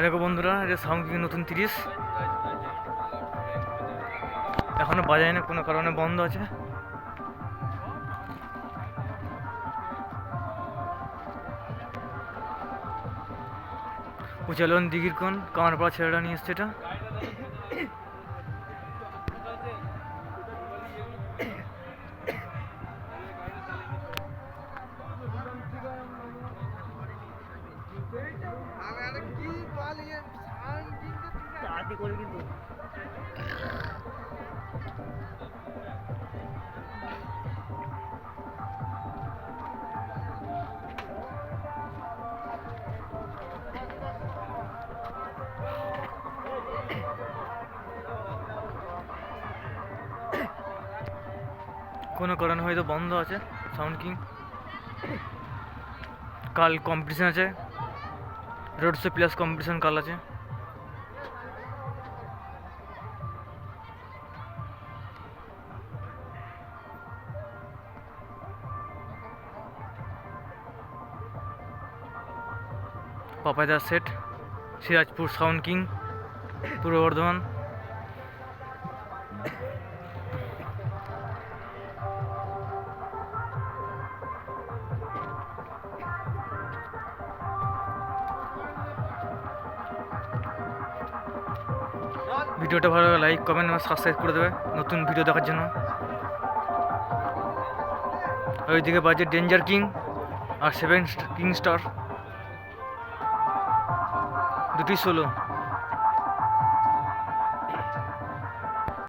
দেখো বন্ধুরা এটা সাউন্ড নতুন তিরিশ। এখনও বাজায় না, কোনো কারণে বন্ধ আছে। উচালন দিঘির কোন কামারপাড়া ছেলেটা নিয়ে এসছে এটা। কিন্তু কোনো কারণে হয়তো বন্ধ আছে সাউন্ড কিং। কাল কম্পিটিশন আছে। শো প্লাস কম্পিটিশন কাল আছে পাপাইদার সেট সিরাজপুর সাউন্ড কিং পূর্ব বর্ধমান ভিডিওটা ভালো লাইক কমেন্ট এবং সাবস্ক্রাইব করে দেবে নতুন ভিডিও দেখার জন্য। ওইদিকে বাজে ডেঞ্জার কিং আর সেভেন কিং স্টার দুটি ষোলো